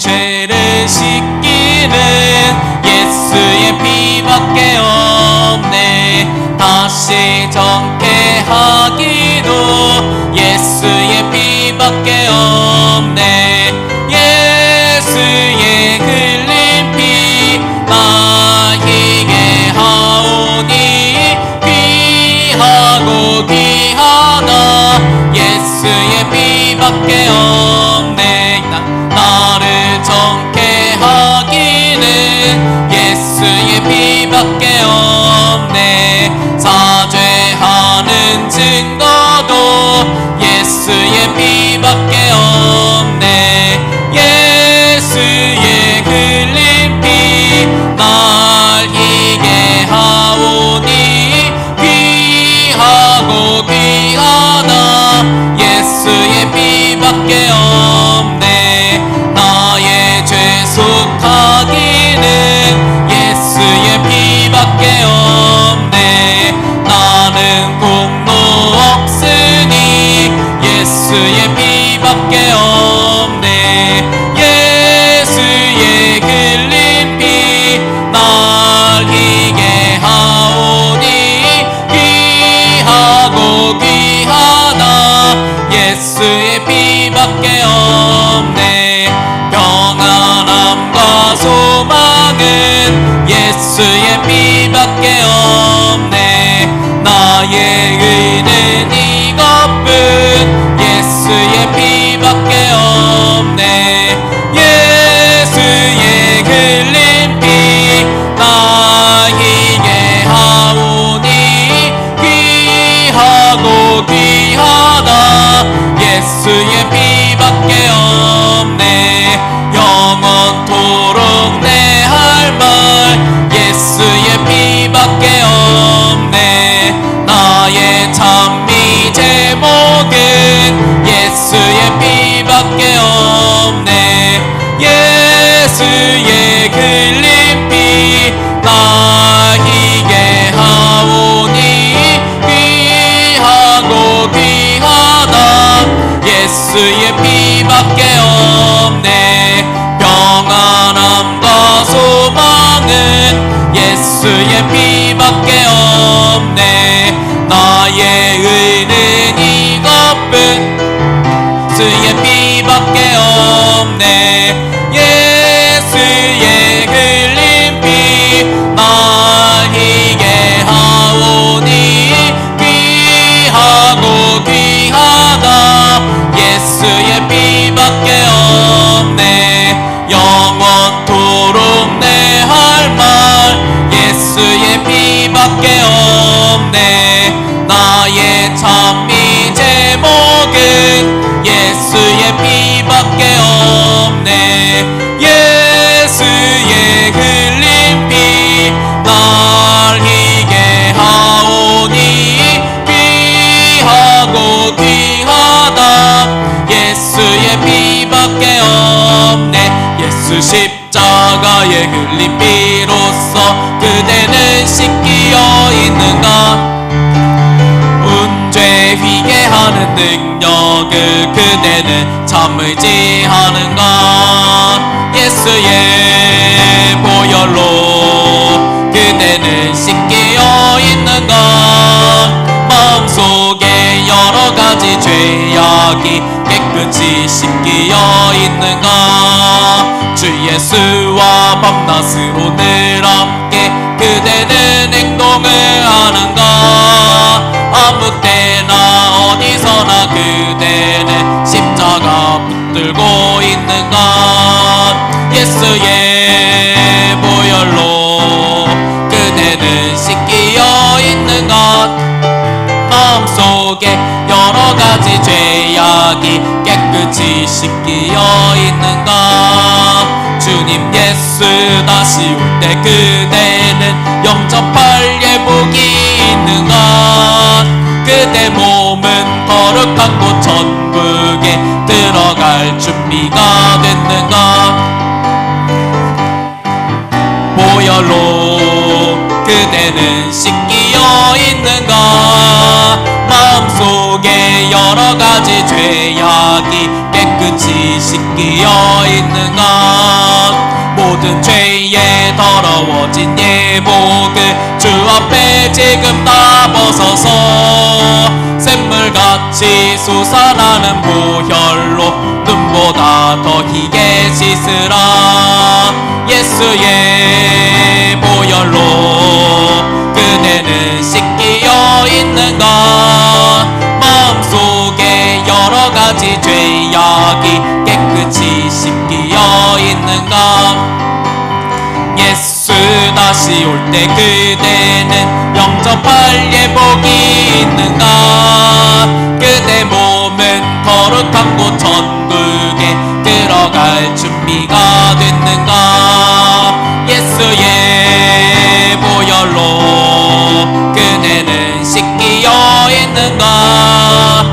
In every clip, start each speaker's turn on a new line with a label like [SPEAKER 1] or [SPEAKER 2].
[SPEAKER 1] 죄를 씻기는 예수의 피밖에 없네. 다시 정케 하기도 예수의 피밖에 없네. 예수의 흘린 피 나에게 하오니 귀하고 귀하다 예수의 피밖에 없네 예수의 피밖에 없네. 예수의 흘린 피 날 이게 하오니 귀하고 귀하다. 예수의 피밖에 없네. 평안함과 소망은 예수의 피밖에 없네. 나의 의는 피밖에 없네. 나의 찬미 제목은 예수의 피밖에 없네. 예수의 흘린 피 나에게 하오니 귀하고 귀하다. 예수의 피밖에 없네 예수의 피밖에 없네. 나의 의는 이것뿐. 예수의 피밖에 없네 없네 나의 찬미 제목은 예수의 피밖에 없네. 예수의 흘린 피날 이게 하오니 귀하고 귀하다. 예수의 피밖에 없네. 예수 십자가의 흘린 피로써 그대는 씻기 어 있는가? 문죄 휘게 하는 능력을 그대는 참을지 하는가? 예수의 보혈로 그대는 씻기어 있는가? 마음속에 여러 가지 죄악이 깨끗이 씻기어 있는가? 주 예수와 밤낮으로 늘함 그대는 십자가 붙들고 있는가 예수의 보혈로 그대는 씻기어 있는가 마음속에 여러 가지 죄악이 깨끗이 씻기어 있는가 주님 예수 다시 올 때 그대는 영접할 예복이 있는가 그대 몸은 곳 천국에 들어갈 준비가 됐는가? 보혈로 그대는 씻기어 있는가? 마음속에 여러 가지 죄악이 깨끗이 씻기어 있는 것 모든 죄에 더러워진 예복을 주 앞에 지금 다 벗어서 샘물같이 솟아나는 보혈로 눈보다 더 희게 씻으라. 예수의 올 때 그대는 영접할 예복이 있는가? 그대 몸은 거룩한 곳 천국에 들어갈 준비가 됐는가? 예수의 보혈로 그대는 씻기어 있는가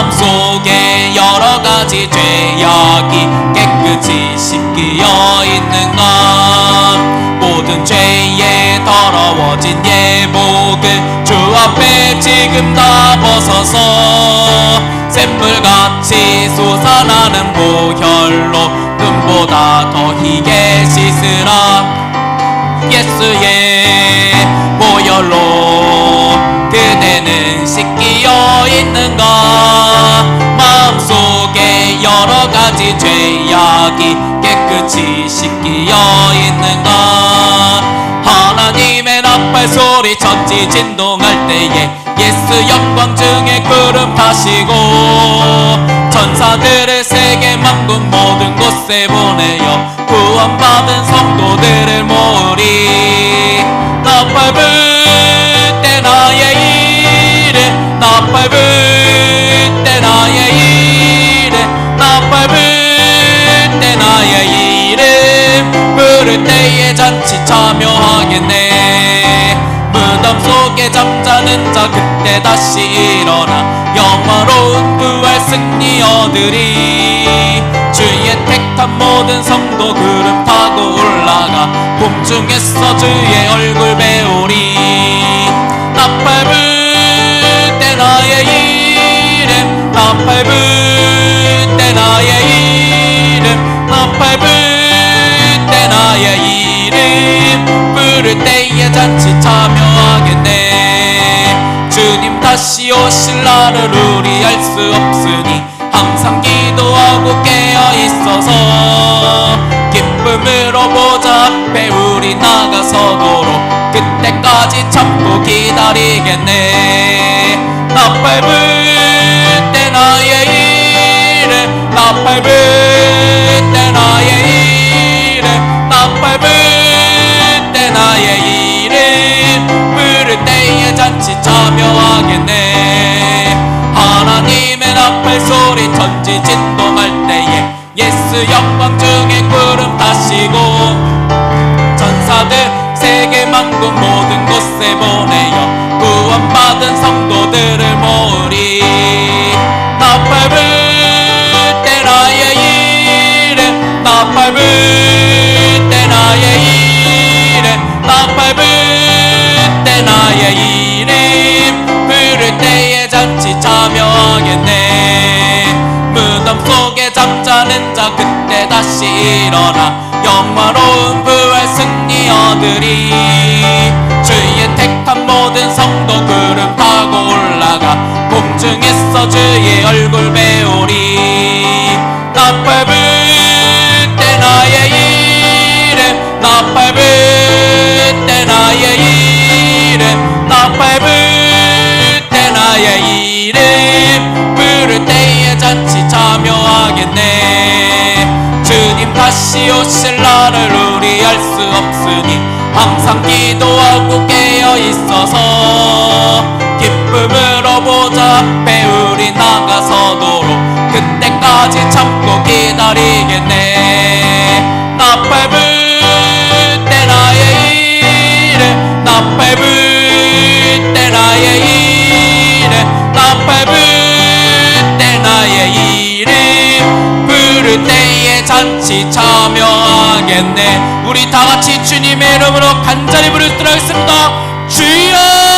[SPEAKER 1] 마음속에 여러 가지 죄악이 깨끗이 씻기어 있는가 모든 죄에 더러워진 예복을 주 앞에 지금 다 벗어서 샘물같이 솟아나는 보혈로 눈보다 더 희게 씻으라. 예수의 죄악이 깨끗이 씻기어 있는가 하나님의 나팔 소리 천지 진동할 때에 예수 영광 중에 구름 타시고 천사들을 세계 만국 모든 곳에 보내어 구원받은 성도들을 모으리. 나팔 불 잠자는 자 그때 다시 일어나 영화로운 부활 승리 얻으리. 주의 택한 모든 성도 구름 타고 올라가 봄중에서 주의 얼굴 배우리. 나팔 불때 나의 이름 나팔 불때 나의 이름 나팔 불때 나의 이름. 부를 때에 잔치 참여 날을 우리 알 수 없으니 항상 기도하고 깨어 있어서 기쁨으로 보자 앞에 우리 나가서도록 그때까지 참고 기다리겠네. 나팔 불때 나의 이름 나팔 불때 나의 이름 나팔 불때 나의 이름 부를 때에 잔치 참여 천지 진동할 때에 예수 영광 중에 구름 타시고 천사들 세계 만국 모든 곳에 보내어 구원받은 성 다시 일어나 영화로운 부활 승리 얻으리 주의 택한 모든 성도 구름 타고 올라가 공중에서 주의 얼굴 배우리 나팔 불때 나의 이름 나팔 불때 나의 이름 나팔 불 날을 우리 알 수 없으니 항상 기도하고 깨어 있어서 기쁨으로 보자 앞에 우리 나가서도록 그때까지 참고 기다리겠네 잔치 참여하겠네. 우리 다 같이 주님의 이름으로 간절히 부르도록 하겠습니다. 주여